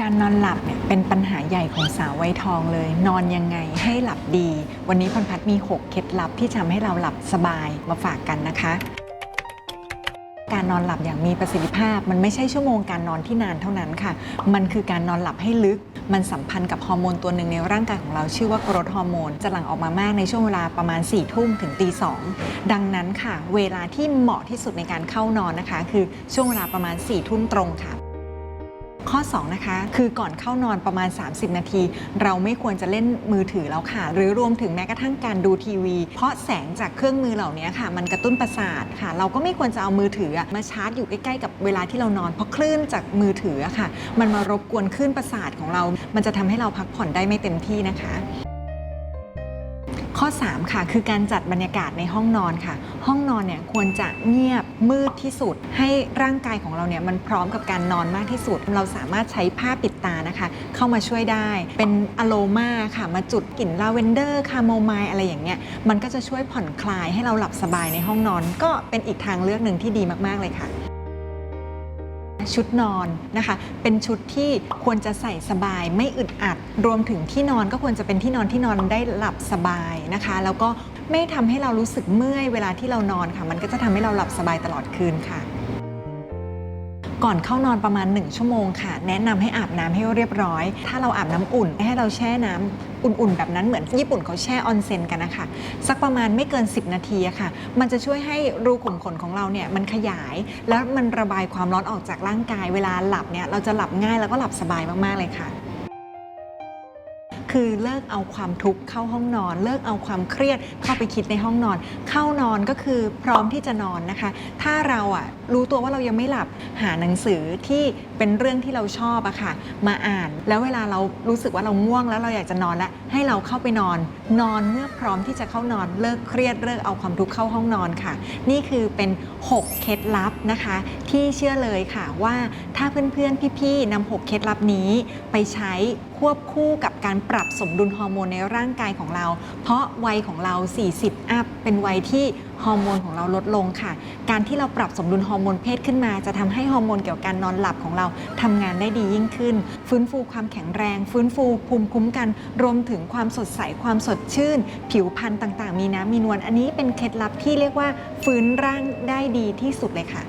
การนอนหลับเนี่ยเป็นปัญหาใหญ่ของสาววัยทองเลย นอนยังไงให้หลับดี วันนี้พรพัฒน์มี 6 เคล็ดลับที่ทำให้เราหลับสบายมาฝากกันนะคะ การนอนหลับอย่างมีประสิทธิภาพ มันไม่ใช่ชั่วโมงการนอนที่นานเท่านั้นค่ะ มันคือการนอนหลับให้ลึก มันสัมพันธ์กับฮอร์โมนตัวหนึ่งในร่างกายของเราชื่อว่ากรดฮอร์โมนจะหลั่งออกมามากในช่วงเวลาประมาณ4ี่ทุ่มถึงตีสองดังนั้นค่ะ เวลาที่เหมาะที่สุดในการเข้านอนนะคะ คือช่วงเวลาประมาณ4ี่ทุ่มตรงค่ะ ข้อ 2 นะคะ คือก่อนเข้านอนประมาณ 30 นาที เราไม่ควรจะเล่นมือถือแล้วค่ะ หรือรวมถึงแม้กระทั่งการดูทีวี เพราะแสงจากเครื่องมือเหล่านี้ค่ะ มันกระตุ้นประสาทค่ะ เราก็ไม่ควรจะเอามือถือมาชาร์จอยู่ใกล้ๆกับเวลาที่เรานอน เพราะคลื่นจากมือถือค่ะ มันมารบกวนคลื่นประสาทของเรา มันจะทำให้เราพักผ่อนได้ไม่เต็มที่นะคะ ข้อ 3 ค่ะ คือการจัดบรรยากาศในห้องนอนค่ะ ห้องนอนเนี่ยควรจะเงียบมืดที่สุด ให้ร่างกายของเราเนี่ยมันพร้อมกับการนอนมากที่สุด เราสามารถใช้ผ้าปิดตานะคะ เข้ามาช่วยได้ เป็นอะโลมาค่ะมาจุดกลิ่นลาเวนเดอร์คาโมไมล์อะไรอย่างเงี้ยมันก็จะช่วยผ่อนคลายให้เราหลับสบายในห้องนอน ก็เป็นอีกทางเลือกหนึ่งที่ดีมากๆเลยค่ะ ชุดนอนนะคะ เป็นชุดที่ควรจะใส่สบายไม่อึดอัด รวมถึงที่นอนก็ควรจะเป็นที่นอนที่นอนได้หลับสบายนะคะ แล้วก็ไม่ทำให้เรารู้สึกเมื่อยเวลาที่เรานอนค่ะ มันก็จะทำให้เราหลับสบายตลอดคืนค่ะ ก่อนเข้านอนประมาณ 1 ชั่วโมงค่ะ แนะนำให้อาบน้ำให้เรียบร้อย ถ้าเราอาบน้ำอุ่น ให้เราแช่น้ำอุ่นๆ แบบนั้นเหมือนญี่ปุ่นเขาแช่ออนเซ็นกันนะคะ สักประมาณไม่เกิน 10 นาทีค่ะ มันจะช่วยให้รูขุมขนของเราเนี่ยมันขยาย แล้วมันระบายความร้อนออกจากร่างกายเวลาหลับเนี่ยเราจะหลับง่ายแล้วก็หลับสบายมากๆเลยค่ะ คือเลิกเอาความทุกข์เข้าห้องนอน เลิกเอาความเครียดเข้าไปคิดในห้องนอน เข้านอนก็คือพร้อมที่จะนอนนะคะ ถ้าเราอะรู้ตัวว่าเรายังไม่หลับหาหนังสือที่เป็นเรื่องที่เราชอบอะค่ะ มาอ่าน แล้วเวลาเรารู้สึกว่าเราง่วงแล้วเราอยากจะนอนแล้วให้เราเข้าไปนอน นอนเมื่อพร้อมที่จะเข้านอนเลิกเครียดเลิกเอาความทุกข์เข้าห้องนอนค่ะ นี่คือเป็น 6 เคล็ดลับนะคะ ที่เชื่อเลยค่ะว่าถ้าเพื่อนๆพี่ๆนำ6เคล็ดลับนี้ไปใช้ควบคู่กับการปรับสมดุลฮอร์โมนในร่างกายของเรา เพราะวัยของเรา 40 อัพ เป็นวัยที่ฮอร์โมนของเราลดลงค่ะ การที่เราปรับสมดุลฮอร์โมนเพศขึ้นมา จะทำให้ฮอร์โมนเกี่ยวกับการนอนหลับของเราทำงานได้ดียิ่งขึ้น ฟื้นฟูความแข็งแรง ฟื้นฟูภูมิคุ้มกัน รวมถึงความสดใส ความสดชื่น ผิวพรรณต่างๆ มีน้ำมีนวล อันนี้เป็นเคล็ดลับที่เรียกว่าฟื้นร่างได้ดีที่สุดเลยค่ะ